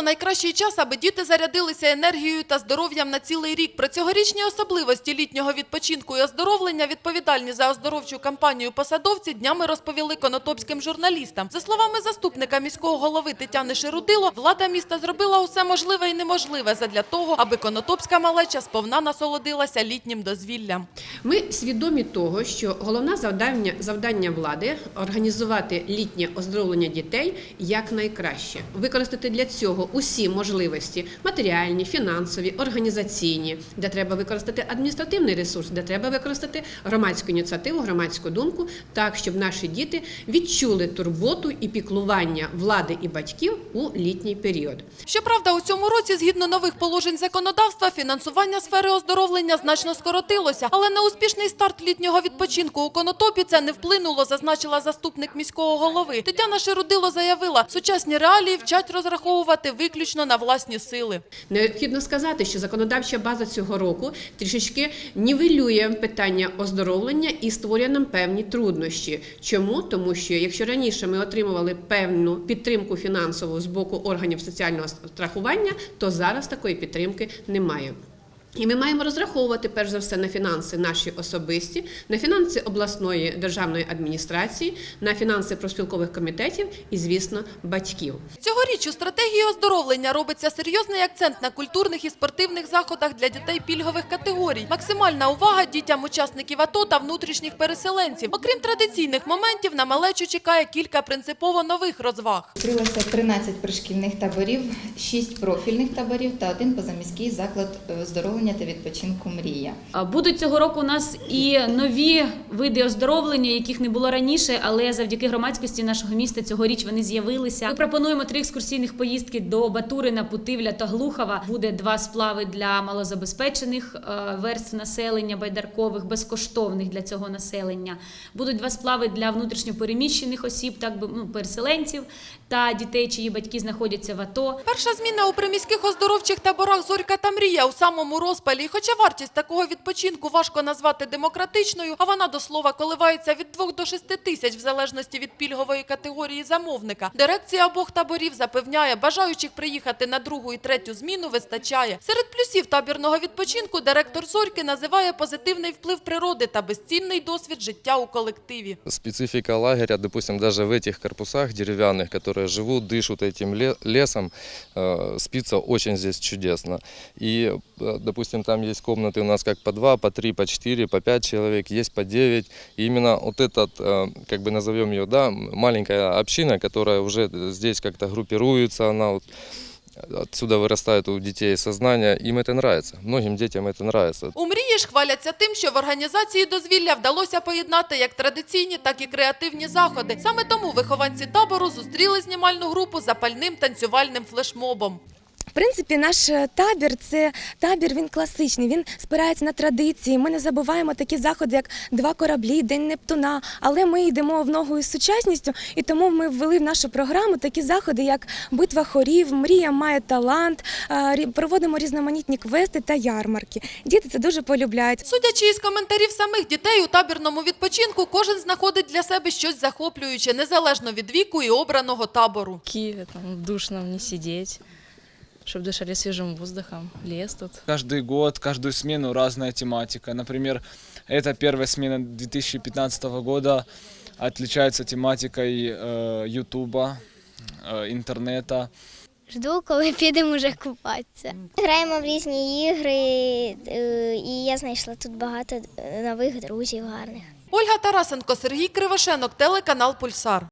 літо найкращий час, аби діти зарядилися енергією та здоров'ям на цілий рік. Про цьогорічні особливості літнього відпочинку і оздоровлення відповідальні за оздоровчу кампанію посадовці днями розповіли конотопським журналістам. За словами заступника міського голови Тетяни Шерудило, влада міста зробила усе можливе і неможливе задля того, аби конотопська малеча сповна насолодилася літнім дозвіллям. Ми свідомі того, що головне завдання, завдання влади організувати літнє оздоровлення дітей якнайкраще, використати для цього усі можливості матеріальні, фінансові, організаційні, де треба використати адміністративний ресурс, де треба використати громадську ініціативу, громадську думку, так щоб наші діти відчули турботу і піклування влади і батьків у літній період. Щоправда, у цьому році, згідно нових положень законодавства, фінансування сфери оздоровлення значно скоротилося, але на успішний старт літнього відпочинку у Конотопі це не вплинуло, зазначила заступник міського голови. Тетяна Шерудило заявила, сучасні реалії вчать розраховувати виключно на власні сили. Необхідно сказати, що законодавча база цього року трішечки нівелює питання оздоровлення і створює нам певні труднощі. Чому? Тому що якщо раніше ми отримували певну підтримку фінансову з боку органів соціального страхування, то зараз такої підтримки немає. І ми маємо розраховувати перш за все на фінанси наші особисті, на фінанси обласної державної адміністрації, на фінанси профспілкових комітетів і, звісно, батьків. Цьогоріч у стратегії оздоровлення робиться серйозний акцент на культурних і спортивних заходах для дітей пільгових категорій. Максимальна увага дітям учасників АТО та внутрішніх переселенців. Окрім традиційних моментів, на малечу чекає кілька принципово нових розваг. Відкрилося 13 пришкільних таборів, 6 профільних таборів та один позаміський заклад е, оздоровлення та відпочинку Мрія. Будуть цього року у нас і нові види оздоровлення, яких не було раніше, але завдяки громадськості нашого міста цьогоріч вони з'явилися. Ми пропонуємо три екскурсійних поїздки до Батурина, Путивля та Глухова. Буде два сплави для малозабезпечених е, верств населення, байдаркових, безкоштовних для цього населення. Будуть два сплави для внутрішньопереміщених осіб, так би ну, переселенців та дітей, чиї батьки знаходяться в АТО. Перша зміна у приміських оздоровчих таборах «Зорька» та «Мрія» у самому розпалі. І Хоча вартість такого відпочинку важко назвати демократичною, а вона, до слова, коливається від 2 до 6 тисяч в залежності від пільгової категорії замовника. Дирекція обох таборів запевняє, бажаючих приїхати на другу і третю зміну вистачає. Серед плюсів табірного відпочинку директор «Зорьки» називає позитивний вплив природи та безцінний досвід життя у колективі. Специфика лагеря, допустим, даже в этих корпусах деревянных, которые живут, дышат этим ле- лесом, э, спится очень здесь чудесно. И, э, допустим, там есть комнаты у нас как по два, по три, по четыре, по пять человек, есть по девять. И именно вот этот, э, как бы назовем ее, да, маленькая община, которая уже здесь как-то группируется, она вот Отсюда вырастает у детей сознание, им это нравится, многим детям это нравится. У мрії ж хваляться тим, що в організації дозвілля вдалося поєднати як традиційні, так і креативні заходи. Саме тому вихованці табору зустріли знімальну групу запальним танцювальним флешмобом. В принципі, наш е, табір це табір. Він класичний. Він спирається на традиції. Ми не забуваємо такі заходи, як два кораблі, День Нептуна. Але ми йдемо в ногу із сучасністю, і тому ми ввели в нашу програму такі заходи, як битва хорів, мрія має талант. е, Проводимо різноманітні квести та ярмарки. Діти це дуже полюбляють. Судячи із коментарів самих дітей у табірному відпочинку, кожен знаходить для себе щось захоплююче, незалежно від віку і обраного табору. В там душно не сидеть, чтобы дышали свежим воздухом, лес тут. Каждый год, каждую смену разная тематика. Например, эта первая смена 2015 года отличается тематикой э, Ютуба, э, интернета. Жду, коли підемо вже купатися. Граємо в різні ігри, е, і я знайшла тут багато е, нових друзів гарних. Ольга Тарасенко, Сергій Кривошенок, телеканал Пульсар.